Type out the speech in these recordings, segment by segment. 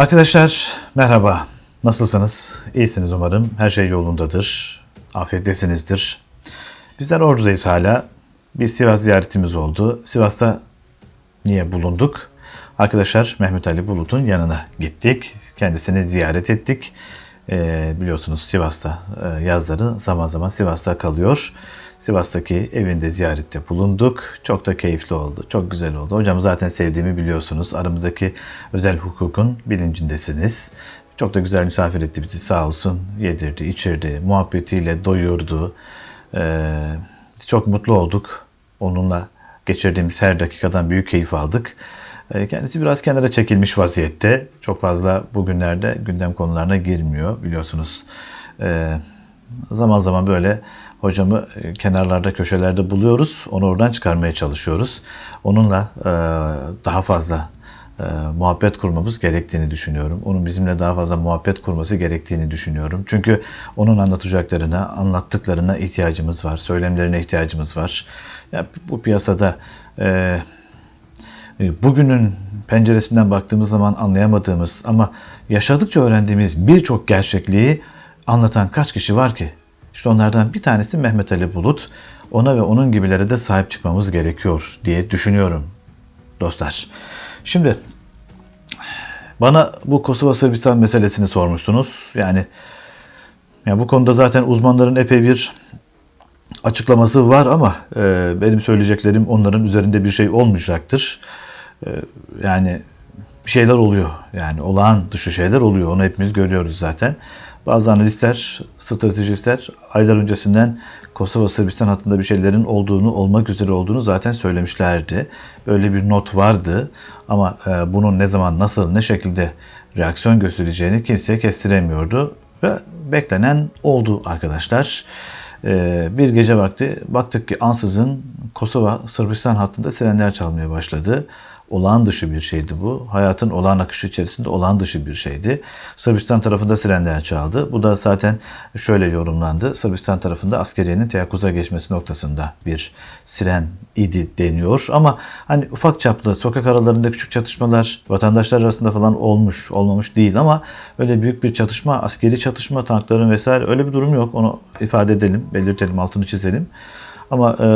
Arkadaşlar merhaba. Nasılsınız? İyisiniz umarım. Her şey yolundadır. Afiyettesinizdir. Bizler Ordu'dayız hala. Bir Sivas ziyaretimiz oldu. Sivas'ta niye bulunduk? Arkadaşlar Mehmet Ali Bulut'un yanına gittik. Kendisini ziyaret ettik. Ee, biliyorsunuz Sivas'ta e, yazları zaman zaman Sivas'ta kalıyor. Sivas'taki evinde ziyarette bulunduk. Çok da keyifli oldu. Çok güzel oldu. Hocam zaten sevdiğimi biliyorsunuz. Aramızdaki özel hukukun bilincindesiniz. Çok da güzel misafir etti bizi sağ olsun. Yedirdi, içirdi, muhabbetiyle doyurdu. Ee, çok mutlu olduk. Onunla geçirdiğimiz her dakikadan büyük keyif aldık. Ee, Kendisi biraz kenara çekilmiş vaziyette. Çok fazla bugünlerde gündem konularına girmiyor biliyorsunuz. Ee, zaman zaman böyle hocamı e, kenarlarda köşelerde buluyoruz. Onu oradan çıkarmaya çalışıyoruz. Onunla e, daha fazla e, muhabbet kurmamız gerektiğini düşünüyorum. Onun bizimle daha fazla muhabbet kurması gerektiğini düşünüyorum. Çünkü onun anlatacaklarına, anlattıklarına ihtiyacımız var. Söylemlerine ihtiyacımız var. Ya bu piyasada bugünün penceresinden baktığımız zaman anlayamadığımız ama yaşadıkça öğrendiğimiz birçok gerçekliği anlatan kaç kişi var ki? İşte onlardan bir tanesi Mehmet Ali Bulut. Ona ve onun gibilere de sahip çıkmamız gerekiyor diye düşünüyorum dostlar. Şimdi bana bu Kosova Sırbistan meselesini sormuşsunuz. Yani ya bu konuda zaten uzmanların epey bir açıklaması var ama e, benim söyleyeceklerim onların üzerinde bir şey olmayacaktır. E, yani bir şeyler oluyor. Yani olağan dışı şeyler oluyor. Onu hepimiz görüyoruz zaten. Bazı analistler, stratejistler aylar öncesinden Kosova Sırbistan hattında bir şeylerin olduğunu, olmak üzere olduğunu zaten söylemişlerdi. Böyle bir not vardı ama e, bunun ne zaman, nasıl, ne şekilde reaksiyon göstereceğini kimseye kestiremiyordu. Ve beklenen oldu arkadaşlar. E, bir gece vakti baktık ki ansızın Kosova Sırbistan hattında sirenler çalmaya başladı olağan dışı bir şeydi bu. Hayatın olağan akışı içerisinde olağan dışı bir şeydi. Sırbistan tarafında sirenler çaldı. Bu da zaten şöyle yorumlandı. Sırbistan tarafında askeriyenin teyakkuza geçmesi noktasında bir siren idi deniyor. Ama hani ufak çaplı sokak aralarında küçük çatışmalar vatandaşlar arasında falan olmuş, olmamış değil ama öyle büyük bir çatışma, askeri çatışma, tankların vesaire öyle bir durum yok. Onu ifade edelim, belirtelim, altını çizelim. Ama e,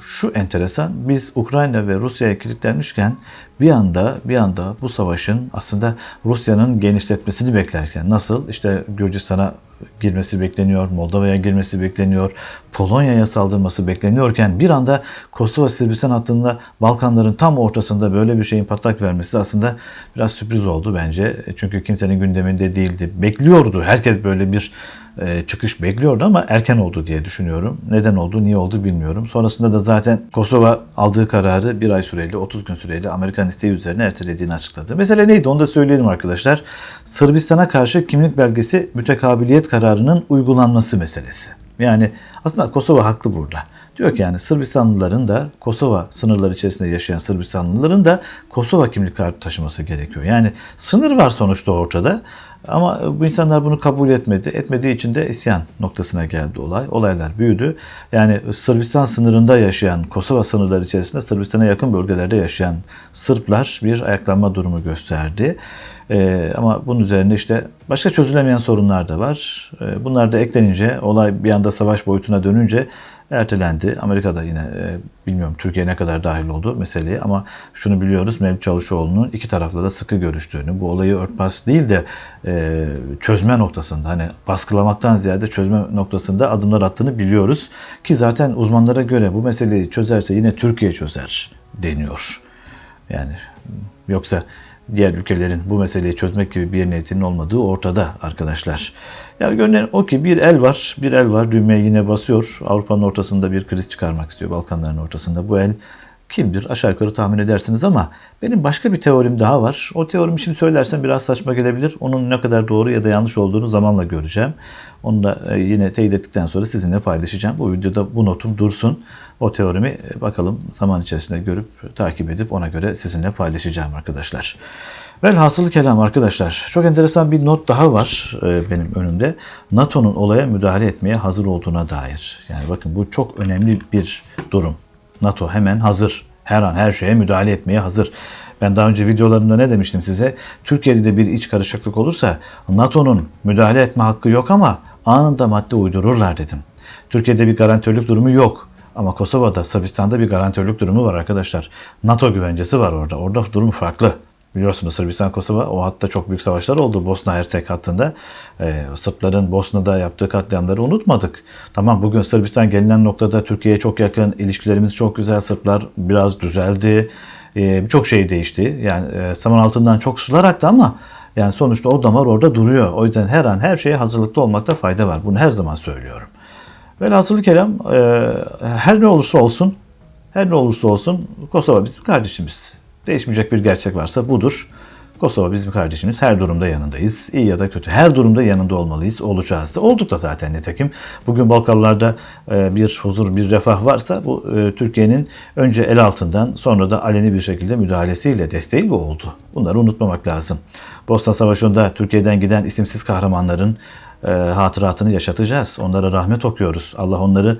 şu enteresan biz Ukrayna ve Rusya'ya kilitlenmişken bir anda bir anda bu savaşın aslında Rusya'nın genişletmesini beklerken nasıl? İşte Gürcistan'a girmesi bekleniyor, Moldova'ya girmesi bekleniyor, Polonya'ya saldırması bekleniyorken bir anda Kosova Sırbistan hattında Balkanların tam ortasında böyle bir şeyin patlak vermesi aslında biraz sürpriz oldu bence. Çünkü kimsenin gündeminde değildi. Bekliyordu. Herkes böyle bir e, çıkış bekliyordu ama erken oldu diye düşünüyorum. Neden oldu, niye oldu bilmiyorum. Sonrasında da zaten Kosova aldığı kararı bir ay süreyle, 30 gün süreyle Amerikan isteği üzerine ertelediğini açıkladı. Mesele neydi onu da söyleyelim arkadaşlar. Sırbistan'a karşı kimlik belgesi mütekabiliyet kararının uygulanması meselesi. Yani aslında Kosova haklı burada. Diyor ki yani Sırbistanlıların da Kosova sınırları içerisinde yaşayan Sırbistanlıların da Kosova kimlik kartı taşıması gerekiyor. Yani sınır var sonuçta ortada. Ama bu insanlar bunu kabul etmedi. Etmediği için de isyan noktasına geldi olay. Olaylar büyüdü. Yani Sırbistan sınırında yaşayan, Kosova sınırları içerisinde Sırbistan'a yakın bölgelerde yaşayan Sırplar bir ayaklanma durumu gösterdi. Ee, ama bunun üzerine işte başka çözülemeyen sorunlar da var. Ee, bunlar da eklenince, olay bir anda savaş boyutuna dönünce ertelendi. Amerika'da yine e, bilmiyorum Türkiye ne kadar dahil oldu meseleye ama şunu biliyoruz Mevlüt Çavuşoğlu'nun iki tarafla da sıkı görüştüğünü, bu olayı örtbas değil de e, çözme noktasında hani baskılamaktan ziyade çözme noktasında adımlar attığını biliyoruz. Ki zaten uzmanlara göre bu meseleyi çözerse yine Türkiye çözer deniyor. Yani yoksa diğer ülkelerin bu meseleyi çözmek gibi bir niyetinin olmadığı ortada arkadaşlar. Yani görünen o ki bir el var, bir el var düğmeye yine basıyor. Avrupa'nın ortasında bir kriz çıkarmak istiyor, Balkanların ortasında. Bu el kimdir aşağı yukarı tahmin edersiniz ama benim başka bir teorim daha var. O teorimi şimdi söylersem biraz saçma gelebilir. Onun ne kadar doğru ya da yanlış olduğunu zamanla göreceğim. Onu da e, yine teyit ettikten sonra sizinle paylaşacağım. Bu videoda bu notum dursun. O teorimi e, bakalım zaman içerisinde görüp takip edip ona göre sizinle paylaşacağım arkadaşlar. Velhasıl kelam arkadaşlar. Çok enteresan bir not daha var e, benim önümde. NATO'nun olaya müdahale etmeye hazır olduğuna dair. Yani bakın bu çok önemli bir durum. NATO hemen hazır. Her an her şeye müdahale etmeye hazır. Ben daha önce videolarımda ne demiştim size? Türkiye'de de bir iç karışıklık olursa NATO'nun müdahale etme hakkı yok ama anında madde uydururlar dedim. Türkiye'de bir garantörlük durumu yok. Ama Kosova'da, Sırbistan'da bir garantörlük durumu var arkadaşlar. NATO güvencesi var orada. Orada durum farklı. Biliyorsunuz Sırbistan Kosova o hatta çok büyük savaşlar oldu Bosna Hersek hattında. Ee, Sırpların Bosna'da yaptığı katliamları unutmadık. Tamam bugün Sırbistan gelinen noktada Türkiye'ye çok yakın, ilişkilerimiz çok güzel. Sırplar biraz düzeldi. Ee, Birçok şey değişti. Yani e, saman altından çok sular aktı ama yani sonuçta o damar orada duruyor. O yüzden her an her şeye hazırlıklı olmakta fayda var. Bunu her zaman söylüyorum. Velhasılı kelam e, her ne olursa olsun her ne olursa olsun Kosova bizim kardeşimiz. Değişmeyecek bir gerçek varsa budur. Kosova bizim kardeşimiz. Her durumda yanındayız. İyi ya da kötü. Her durumda yanında olmalıyız. Olacağız da. Olduk da zaten nitekim. Bugün Balkanlarda e, bir huzur, bir refah varsa bu e, Türkiye'nin önce el altından sonra da aleni bir şekilde müdahalesiyle desteğiyle oldu. Bunları unutmamak lazım. Bosna Savaşı'nda Türkiye'den giden isimsiz kahramanların e, hatıratını yaşatacağız. Onlara rahmet okuyoruz. Allah onları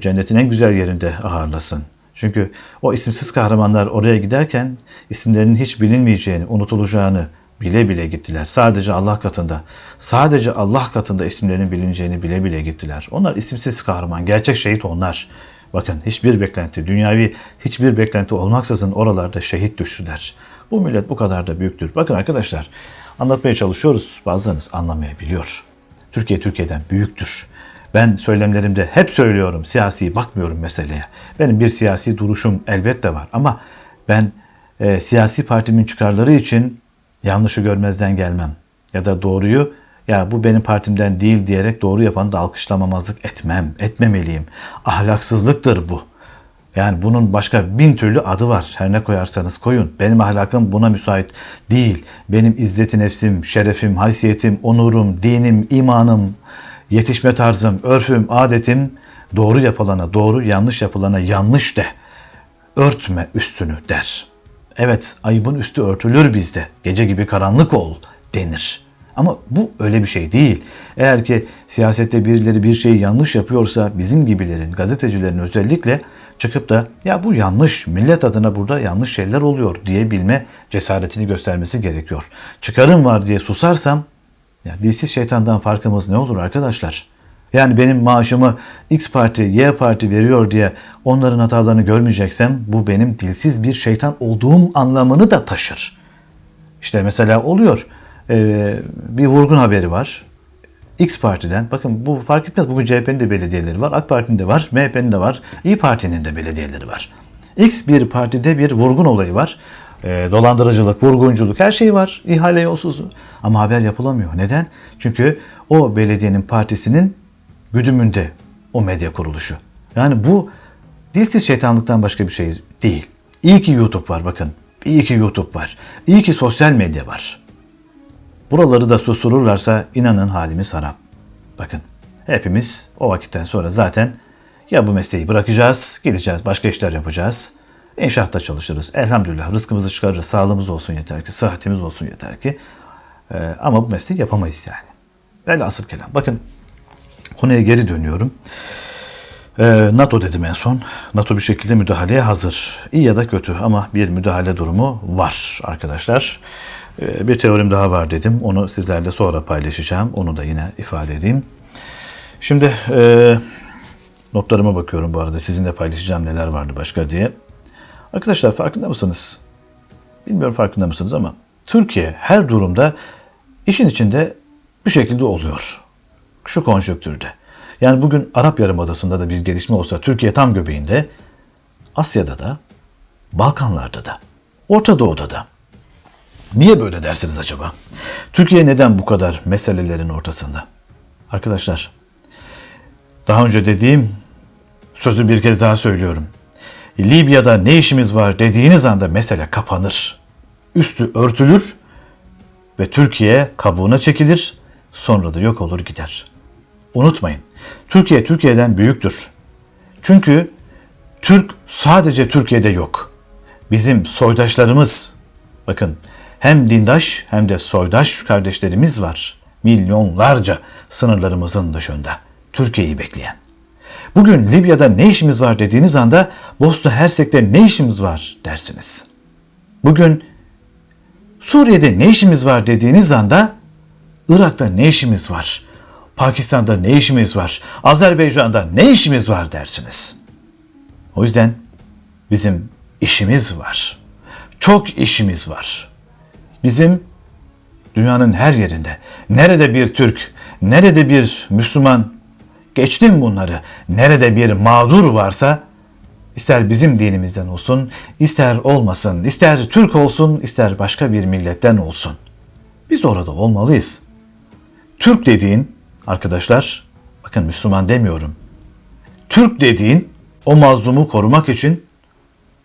cennetin en güzel yerinde ağırlasın. Çünkü o isimsiz kahramanlar oraya giderken isimlerinin hiç bilinmeyeceğini, unutulacağını bile bile gittiler. Sadece Allah katında, sadece Allah katında isimlerinin bilineceğini bile bile gittiler. Onlar isimsiz kahraman, gerçek şehit onlar. Bakın hiçbir beklenti, dünyavi hiçbir beklenti olmaksızın oralarda şehit düştüler. Bu millet bu kadar da büyüktür. Bakın arkadaşlar anlatmaya çalışıyoruz. Bazılarınız anlamayabiliyor. Türkiye Türkiye'den büyüktür. Ben söylemlerimde hep söylüyorum siyasi bakmıyorum meseleye. Benim bir siyasi duruşum elbette var ama ben e, siyasi partimin çıkarları için yanlışı görmezden gelmem. Ya da doğruyu ya bu benim partimden değil diyerek doğru yapanı da alkışlamamazlık etmem, etmemeliyim. Ahlaksızlıktır bu. Yani bunun başka bin türlü adı var. Her ne koyarsanız koyun. Benim ahlakım buna müsait değil. Benim izzeti nefsim, şerefim, haysiyetim, onurum, dinim, imanım, yetişme tarzım, örfüm, adetim doğru yapılana doğru, yanlış yapılana yanlış de. Örtme üstünü der. Evet ayıbın üstü örtülür bizde. Gece gibi karanlık ol denir. Ama bu öyle bir şey değil. Eğer ki siyasette birileri bir şeyi yanlış yapıyorsa bizim gibilerin, gazetecilerin özellikle çıkıp da ya bu yanlış, millet adına burada yanlış şeyler oluyor diyebilme cesaretini göstermesi gerekiyor. Çıkarım var diye susarsam ya dilsiz şeytandan farkımız ne olur arkadaşlar? Yani benim maaşımı X parti, Y parti veriyor diye onların hatalarını görmeyeceksem bu benim dilsiz bir şeytan olduğum anlamını da taşır. İşte mesela oluyor ee, bir vurgun haberi var. X partiden bakın bu fark etmez bugün CHP'nin de belediyeleri var, AK Parti'nin de var, MHP'nin de var, İyi Parti'nin de belediyeleri var. X bir partide bir vurgun olayı var. E, dolandırıcılık, vurgunculuk her şey var. İhale yolsuzluğu. Ama haber yapılamıyor. Neden? Çünkü o belediyenin partisinin güdümünde o medya kuruluşu. Yani bu dilsiz şeytanlıktan başka bir şey değil. İyi ki YouTube var bakın. İyi ki YouTube var. İyi ki sosyal medya var. Buraları da sustururlarsa inanın halimiz harap. Bakın hepimiz o vakitten sonra zaten ya bu mesleği bırakacağız, gideceğiz, başka işler yapacağız. İnşaatta çalışırız. Elhamdülillah rızkımızı çıkarırız. Sağlığımız olsun yeter ki, sıhhatimiz olsun yeter ki. Ee, ama bu mesleği yapamayız yani. Velhasıl kelam. Bakın konuya geri dönüyorum. Ee, NATO dedim en son. NATO bir şekilde müdahaleye hazır. İyi ya da kötü ama bir müdahale durumu var arkadaşlar. Ee, bir teorim daha var dedim. Onu sizlerle sonra paylaşacağım. Onu da yine ifade edeyim. Şimdi e, notlarıma bakıyorum bu arada. Sizinle paylaşacağım neler vardı başka diye. Arkadaşlar farkında mısınız? Bilmiyorum farkında mısınız ama Türkiye her durumda işin içinde bir şekilde oluyor. Şu konjonktürde. Yani bugün Arap Yarımadası'nda da bir gelişme olsa Türkiye tam göbeğinde, Asya'da da, Balkanlarda da, Orta Doğu'da da. Niye böyle dersiniz acaba? Türkiye neden bu kadar meselelerin ortasında? Arkadaşlar, daha önce dediğim sözü bir kez daha söylüyorum. Libya'da ne işimiz var dediğiniz anda mesele kapanır. Üstü örtülür ve Türkiye kabuğuna çekilir, sonra da yok olur gider. Unutmayın, Türkiye Türkiye'den büyüktür. Çünkü Türk sadece Türkiye'de yok. Bizim soydaşlarımız, bakın hem dindaş hem de soydaş kardeşlerimiz var. Milyonlarca sınırlarımızın dışında. Türkiye'yi bekleyen. Bugün Libya'da ne işimiz var dediğiniz anda Bosna Hersek'te ne işimiz var dersiniz. Bugün Suriye'de ne işimiz var dediğiniz anda Irak'ta ne işimiz var? Pakistan'da ne işimiz var? Azerbaycan'da ne işimiz var dersiniz. O yüzden bizim işimiz var. Çok işimiz var. Bizim dünyanın her yerinde, nerede bir Türk, nerede bir Müslüman, geçtim bunları, nerede bir mağdur varsa, ister bizim dinimizden olsun, ister olmasın, ister Türk olsun, ister başka bir milletten olsun. Biz orada olmalıyız. Türk dediğin, arkadaşlar, bakın Müslüman demiyorum. Türk dediğin o mazlumu korumak için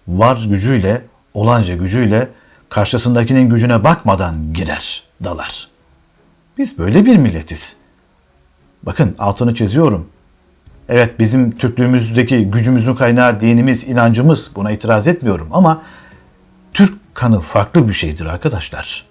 var gücüyle, olanca gücüyle karşısındakinin gücüne bakmadan girer, dalar. Biz böyle bir milletiz. Bakın altını çiziyorum. Evet bizim Türklüğümüzdeki gücümüzün kaynağı dinimiz, inancımız buna itiraz etmiyorum ama Türk kanı farklı bir şeydir arkadaşlar.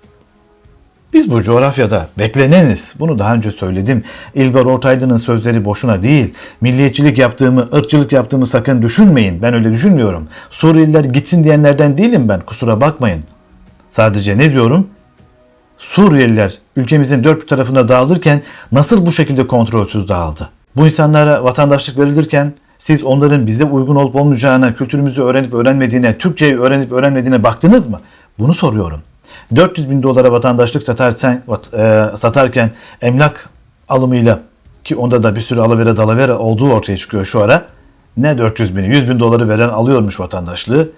Biz bu coğrafyada bekleneniz. Bunu daha önce söyledim. İlgar Ortaylı'nın sözleri boşuna değil. Milliyetçilik yaptığımı, ırkçılık yaptığımı sakın düşünmeyin. Ben öyle düşünmüyorum. Suriyeliler gitsin diyenlerden değilim ben. Kusura bakmayın. Sadece ne diyorum? Suriyeliler ülkemizin dört bir tarafına dağılırken nasıl bu şekilde kontrolsüz dağıldı? Bu insanlara vatandaşlık verilirken siz onların bize uygun olup olmayacağına, kültürümüzü öğrenip öğrenmediğine, Türkçeyi öğrenip öğrenmediğine baktınız mı? Bunu soruyorum. 400 bin dolara vatandaşlık satarsan, e, satarken emlak alımıyla ki onda da bir sürü alavere dalavere olduğu ortaya çıkıyor şu ara. Ne 400 bin, 100 bin doları veren alıyormuş vatandaşlığı.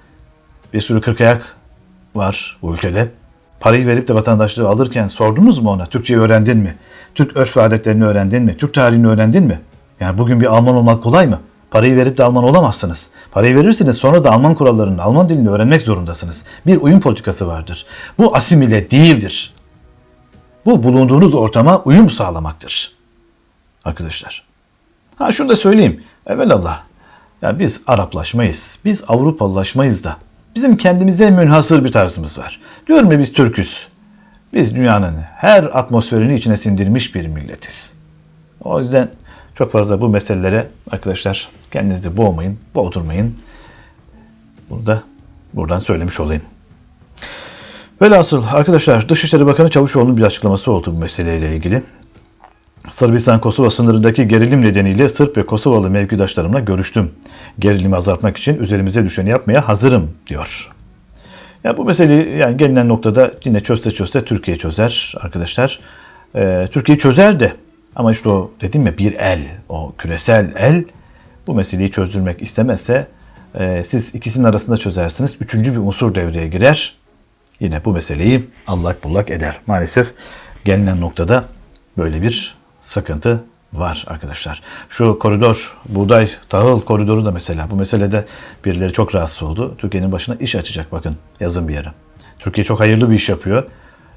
Bir sürü kırkayak var bu ülkede. Parayı verip de vatandaşlığı alırken sordunuz mu ona? Türkçeyi öğrendin mi? Türk örf ve adetlerini öğrendin mi? Türk tarihini öğrendin mi? Yani bugün bir Alman olmak kolay mı? Parayı verip de Alman olamazsınız. Parayı verirseniz sonra da Alman kurallarını, Alman dilini öğrenmek zorundasınız. Bir uyum politikası vardır. Bu asimile değildir. Bu bulunduğunuz ortama uyum sağlamaktır. Arkadaşlar. Ha şunu da söyleyeyim. Evelallah. Ya biz Araplaşmayız. Biz Avrupalılaşmayız da. Bizim kendimize münhasır bir tarzımız var. Diyorum ya biz Türküz. Biz dünyanın her atmosferini içine sindirmiş bir milletiz. O yüzden çok fazla bu meselelere arkadaşlar kendinizi boğmayın, boğdurmayın. Bunu da buradan söylemiş olayım. Velhasıl arkadaşlar Dışişleri Bakanı Çavuşoğlu'nun bir açıklaması oldu bu meseleyle ilgili. Sırbistan-Kosova sınırındaki gerilim nedeniyle Sırp ve Kosovalı mevkidaşlarımla görüştüm. Gerilimi azaltmak için üzerimize düşeni yapmaya hazırım diyor. Ya bu meseleyi yani gelinen noktada yine çözse çözse Türkiye çözer arkadaşlar. Ee, Türkiye çözer de ama işte o dedim ya bir el, o küresel el bu meseleyi çözdürmek istemezse e, siz ikisinin arasında çözersiniz. Üçüncü bir unsur devreye girer. Yine bu meseleyi allak bullak eder. Maalesef gelinen noktada böyle bir sıkıntı var arkadaşlar. Şu koridor, buğday, tahıl koridoru da mesela bu meselede birileri çok rahatsız oldu. Türkiye'nin başına iş açacak bakın yazın bir yere. Türkiye çok hayırlı bir iş yapıyor.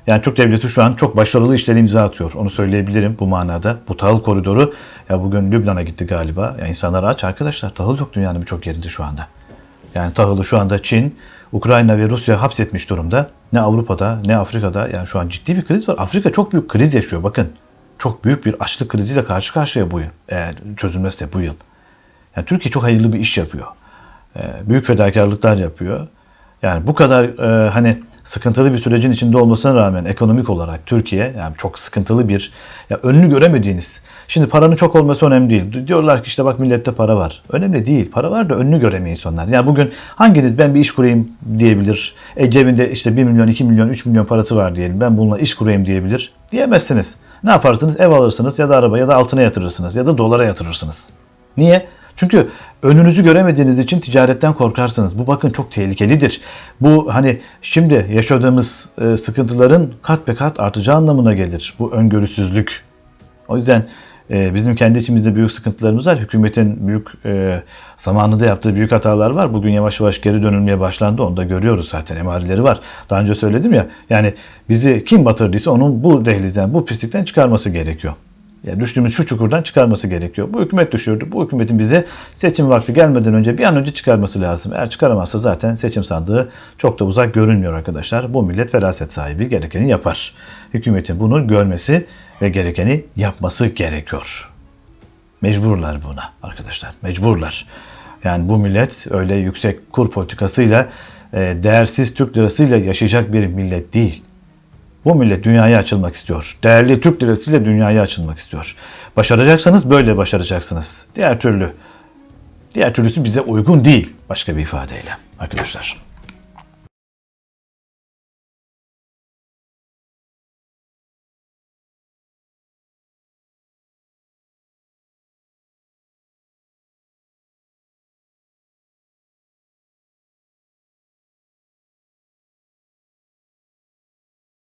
Yani Türk Devleti şu an çok başarılı işlere imza atıyor. Onu söyleyebilirim bu manada. Bu tahıl koridoru ya bugün Lübnan'a gitti galiba. Ya insanlar aç arkadaşlar. Tahıl yok dünyanın birçok yerinde şu anda. Yani tahılı şu anda Çin, Ukrayna ve Rusya hapsetmiş durumda. Ne Avrupa'da ne Afrika'da yani şu an ciddi bir kriz var. Afrika çok büyük kriz yaşıyor bakın. Çok büyük bir açlık kriziyle karşı karşıya bu yıl. Eğer çözülmezse bu yıl. Yani Türkiye çok hayırlı bir iş yapıyor. Büyük fedakarlıklar yapıyor. Yani bu kadar hani sıkıntılı bir sürecin içinde olmasına rağmen ekonomik olarak Türkiye yani çok sıkıntılı bir ya önünü göremediğiniz. Şimdi paranın çok olması önemli değil. Diyorlar ki işte bak millette para var. Önemli değil. Para var da önünü göremeyiz insanlar. Yani bugün hanginiz ben bir iş kurayım diyebilir. E cebinde işte 1 milyon, 2 milyon, 3 milyon parası var diyelim. Ben bununla iş kurayım diyebilir. Diyemezsiniz. Ne yaparsınız? Ev alırsınız ya da araba ya da altına yatırırsınız ya da dolara yatırırsınız. Niye? Çünkü önünüzü göremediğiniz için ticaretten korkarsınız. Bu bakın çok tehlikelidir. Bu hani şimdi yaşadığımız e, sıkıntıların kat be kat artacağı anlamına gelir. Bu öngörüsüzlük. O yüzden e, bizim kendi içimizde büyük sıkıntılarımız var. Hükümetin büyük e, zamanında yaptığı büyük hatalar var. Bugün yavaş yavaş geri dönülmeye başlandı. Onu da görüyoruz zaten. Emareleri var. Daha önce söyledim ya. Yani bizi kim batırdıysa onun bu dehlizden, bu pislikten çıkarması gerekiyor. Yani düştüğümüz şu çukurdan çıkarması gerekiyor. Bu hükümet düşürdü. Bu hükümetin bize seçim vakti gelmeden önce bir an önce çıkarması lazım. Eğer çıkaramazsa zaten seçim sandığı çok da uzak görünmüyor arkadaşlar. Bu millet feraset sahibi gerekeni yapar. Hükümetin bunu görmesi ve gerekeni yapması gerekiyor. Mecburlar buna arkadaşlar. Mecburlar. Yani bu millet öyle yüksek kur politikasıyla e, değersiz Türk lirasıyla yaşayacak bir millet değil. Bu millet dünyaya açılmak istiyor. Değerli Türk lirasıyla dünyaya açılmak istiyor. Başaracaksanız böyle başaracaksınız. Diğer türlü, diğer türlüsü bize uygun değil başka bir ifadeyle arkadaşlar.